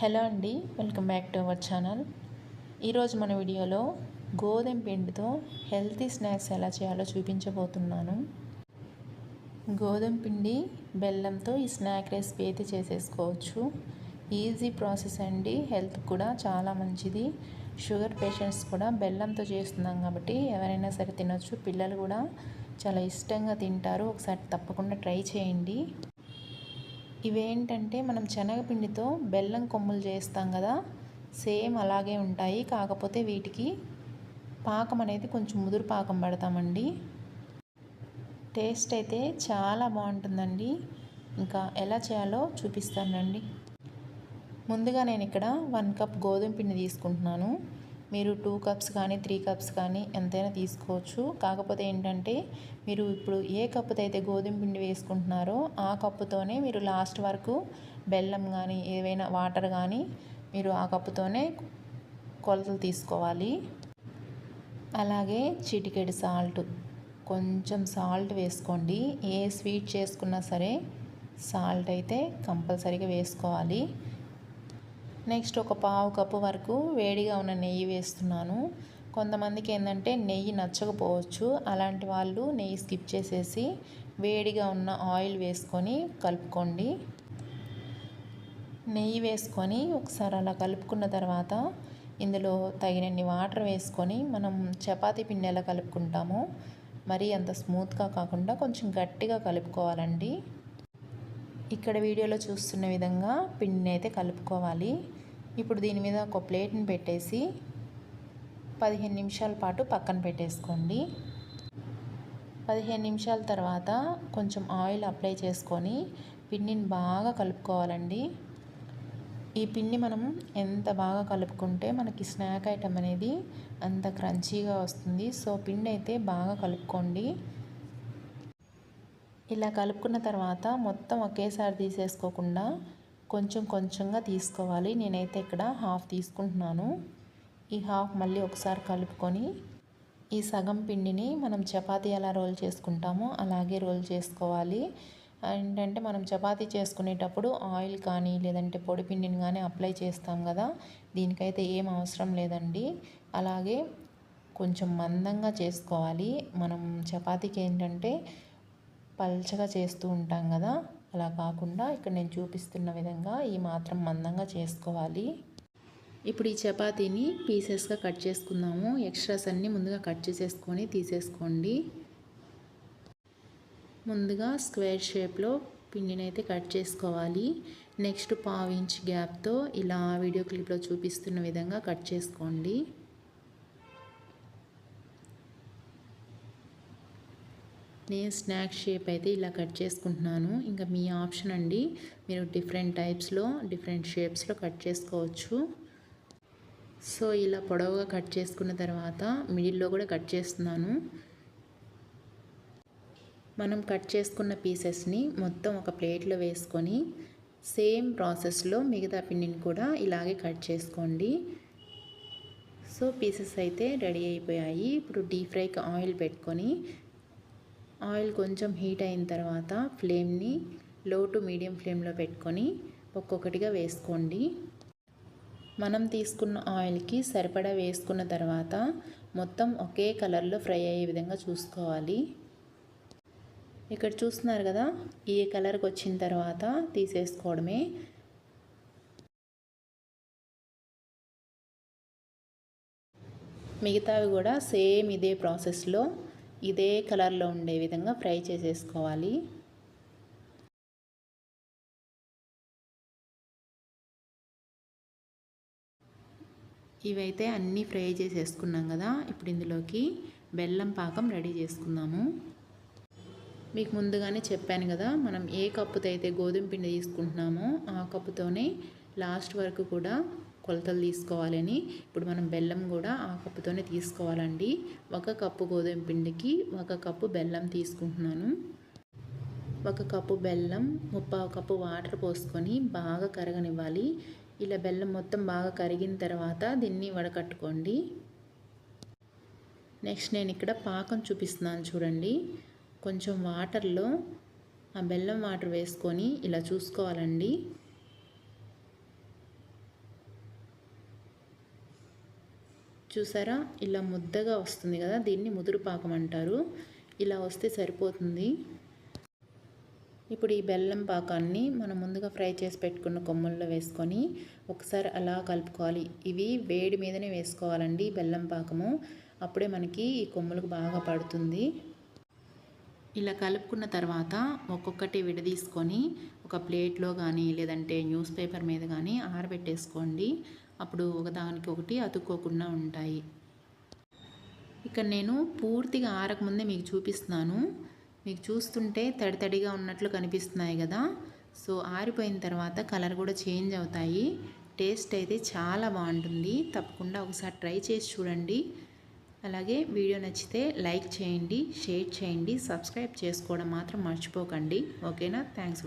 Hello అండి welcome back to our channel. ఈరోజు మన వీడియోలో గోధుమ పిండితో హెల్తీ స్నాక్స్ ఎలా చేయాలో చూపించబోతున్నాను. గోధుమ పిండి బెల్లంతో ఈ స్నాక్ రెసిపీ అయితే చేసేసుకోవచ్చు. ఈజీ ప్రాసెస్ అండి హెల్త్ కూడా చాలా మంచిది. షుగర్ పేషెంట్స్ కూడా బెల్లంతో చేస్తున్నాం కాబట్టి ఎవరైనా సరే తినొచ్చు. పిల్లలు కూడా చాలా ఇష్టంగా తింటారు. ఒకసారి తప్పకుండా ట్రై చేయండి. ఇవేంటంటే మనం శనగపిండితో బెల్లం కొమ్ములు చేస్తాం కదా సేమ్ అలాగే ఉంటాయి. కాకపోతే వీటికి పాకం అనేది కొంచెం ముదురు పాకం పడతామండి. టేస్ట్ అయితే చాలా బాగుంటుందండి. ఇంకా ఎలా చేయాలో చూపిస్తానండి. ముందుగా నేను ఇక్కడ వన్ కప్ గోధుమ పిండి తీసుకుంటున్నాను. మీరు టూ కప్స్ కానీ త్రీ కప్స్ కానీ ఎంతైనా తీసుకోవచ్చు. కాకపోతే ఏంటంటే మీరు ఇప్పుడు ఏ కప్పుతో అయితే గోధుమ పిండి వేసుకుంటున్నారో ఆ కప్పుతోనే మీరు లాస్ట్ వరకు బెల్లం కానీ ఏవైనా వాటర్ కానీ మీరు ఆ కప్పుతోనే కొలతలు తీసుకోవాలి. అలాగే చిటికెడు సాల్ట్ కొంచెం సాల్ట్ వేసుకోండి. ఏ స్వీట్ చేసుకున్నా సరే సాల్ట్ అయితే కంపల్సరీగా వేసుకోవాలి. నెక్స్ట్ ఒక పావు కప్పు వరకు వేడిగా ఉన్న నెయ్యి వేస్తున్నాను. కొంతమందికి ఏంటంటే నెయ్యి నచ్చకపోవచ్చు. అలాంటి వాళ్ళు నెయ్యి స్కిప్ చేసేసి వేడిగా ఉన్న ఆయిల్ వేసుకొని కలుపుకోండి. నెయ్యి వేసుకొని ఒకసారి అలా కలుపుకున్న తర్వాత ఇందులో తగినన్ని వాటర్ వేసుకొని మనం చపాతీ పిండి ఎలా కలుపుకుంటామో మరీ అంత స్మూత్గా కాకుండా కొంచెం గట్టిగా కలుపుకోవాలండి. ఇక్కడ వీడియోలో చూస్తున్న విధంగా పిండిని అయితే కలుపుకోవాలి. ఇప్పుడు దీని మీద ఒక ప్లేట్ని పెట్టేసి పదిహేను నిమిషాల పాటు పక్కన పెట్టేసుకోండి. పదిహేను నిమిషాల తర్వాత కొంచెం ఆయిల్ అప్లై చేసుకొని పిండిని బాగా కలుపుకోవాలండి. ఈ పిండి మనం ఎంత బాగా కలుపుకుంటే మనకి స్నాక్ ఐటమ్ అనేది అంత క్రంచీగా వస్తుంది. సో పిండి అయితే బాగా కలుపుకోండి. ఇలా కలుపుకున్న తర్వాత మొత్తం ఒకేసారి తీసేసుకోకుండా కొంచెం కొంచెంగా తీసుకోవాలి. నేనైతే ఇక్కడ హాఫ్ తీసుకుంటున్నాను. ఈ హాఫ్ మళ్ళీ ఒకసారి కలుపుకొని ఈ సగం పిండిని మనం చపాతీ ఎలా రోల్ చేసుకుంటామో అలాగే రోల్ చేసుకోవాలి. ఏంటంటే మనం చపాతీ చేసుకునేటప్పుడు ఆయిల్ కానీ లేదంటే పొడి పిండిని కానీ అప్లై చేస్తాం కదా దీనికైతే ఏం అవసరం లేదండి. అలాగే కొంచెం మందంగా చేసుకోవాలి. మనం చపాతీకి ఏంటంటే పల్చగా చేస్తూ ఉంటాం కదా అలా కాకుండా ఇక్కడ నేను చూపిస్తున్న విధంగా ఈ మాత్రం మందంగా చేసుకోవాలి. ఇప్పుడు ఈ చపాతీని పీసెస్గా కట్ చేసుకుందాము. ఎక్స్ట్రాస్ అన్నీ ముందుగా కట్ చేసేసుకొని తీసేసుకోండి. ముందుగా స్క్వేర్ షేప్లో పిండిని అయితే కట్ చేసుకోవాలి. నెక్స్ట్ పావు ఇంచ్ గ్యాప్తో ఇలా వీడియో క్లిప్లో చూపిస్తున్న విధంగా కట్ చేసుకోండి. నేను స్నాక్ షేప్ అయితే ఇలా కట్ చేసుకుంటున్నాను. ఇంకా మీ ఆప్షన్ అండి. మీరు డిఫరెంట్ టైప్స్లో డిఫరెంట్ షేప్స్లో కట్ చేసుకోవచ్చు. సో ఇలా పొడవుగా కట్ చేసుకున్న తర్వాత మిడిల్లో కూడా కట్ చేస్తున్నాను. మనం కట్ చేసుకున్న పీసెస్ని మొత్తం ఒక ప్లేట్లో వేసుకొని సేమ్ ప్రాసెస్లో మిగతా పిండిని కూడా ఇలాగే కట్ చేసుకోండి. సో పీసెస్ అయితే రెడీ అయిపోయాయి. ఇప్పుడు డీప్ ఫ్రైకి ఆయిల్ పెట్టుకొని ఆయిల్ కొంచెం హీట్ అయిన తర్వాత ఫ్లేమ్ని లో టు మీడియం ఫ్లేమ్లో పెట్టుకొని ఒక్కొక్కటిగా వేసుకోండి. మనం తీసుకున్న ఆయిల్కి సరిపడా వేసుకున్న తర్వాత మొత్తం ఒకే కలర్లో ఫ్రై అయ్యే విధంగా చూసుకోవాలి. ఇక్కడ చూస్తున్నారు కదా ఈ కలర్కి వచ్చిన తర్వాత తీసేసుకోవడమే. మిగతావి కూడా సేమ్ ఇదే ప్రాసెస్లో ఇదే కలర్లో ఉండే విధంగా ఫ్రై చేసేసుకోవాలి. ఇవైతే అన్నీ ఫ్రై చేసేసుకున్నాం కదా ఇప్పుడు ఇందులోకి బెల్లం పాకం రెడీ చేసుకుందాము. మీకు ముందుగానే చెప్పాను కదా మనం ఏ కప్పుతో అయితే గోధుమ పిండి తీసుకుంటున్నామో ఆ కప్పుతోనే లాస్ట్ వరకు కూడా కొలతలు తీసుకోవాలని. ఇప్పుడు మనం బెల్లం కూడా ఆ కప్పుతోనే తీసుకోవాలండి. ఒక కప్పు గోధుమ పిండికి ఒక కప్పు బెల్లం తీసుకుంటున్నాను. ఒక కప్పు బెల్లం ముప్పావు కప్పు వాటర్ పోసుకొని బాగా కరగనివ్వాలి. ఇలా బెల్లం మొత్తం బాగా కరిగిన తర్వాత దీన్ని వడకట్టుకోండి. నెక్స్ట్ నేను ఇక్కడ పాకం చూపిస్తున్నాను చూడండి. కొంచెం వాటర్లో ఆ బెల్లం వాటర్ వేసుకొని ఇలా చూసుకోవాలండి. చూసారా? ఇలా ముద్దగా వస్తుంది కదా దీన్ని ముదురు పాకం అంటారు. ఇలా వస్తే సరిపోతుంది. ఇప్పుడు ఈ బెల్లం పాకాన్ని మనం ముందుగా ఫ్రై చేసి పెట్టుకున్న కొమ్ముల్లో వేసుకొని ఒకసారి అలా కలుపుకోవాలి. ఇవి వేడి మీదనే వేసుకోవాలండి బెల్లం పాకము. అప్పుడే మనకి ఈ కొమ్ములకు బాగా పడుతుంది. ఇలా కలుపుకున్న తర్వాత ఒక్కొక్కటి విడదీసుకొని ఒక ప్లేట్లో కానీ లేదంటే న్యూస్ పేపర్ మీద కానీ ఆరబెట్టేసుకోండి. అప్పుడు ఒకదానికి ఒకటి అతుక్కోకుండా ఉంటాయి. ఇక్కడ నేను పూర్తిగా ఆరకముందే మీకు చూపిస్తున్నాను. మీకు చూస్తుంటే తడి తడిగా ఉన్నట్లు కనిపిస్తున్నాయి కదా. సో ఆరిపోయిన తర్వాత కలర్ కూడా చేంజ్ అవుతాయి. టేస్ట్ అయితే చాలా బాగుంటుంది. తప్పకుండా ఒకసారి ట్రై చేసి చూడండి. అలాగే వీడియో నచ్చితే లైక్ చేయండి షేర్ చేయండి సబ్స్క్రైబ్ చేసుకోవడం మాత్రం మర్చిపోకండి. ఓకేనా? థ్యాంక్స్.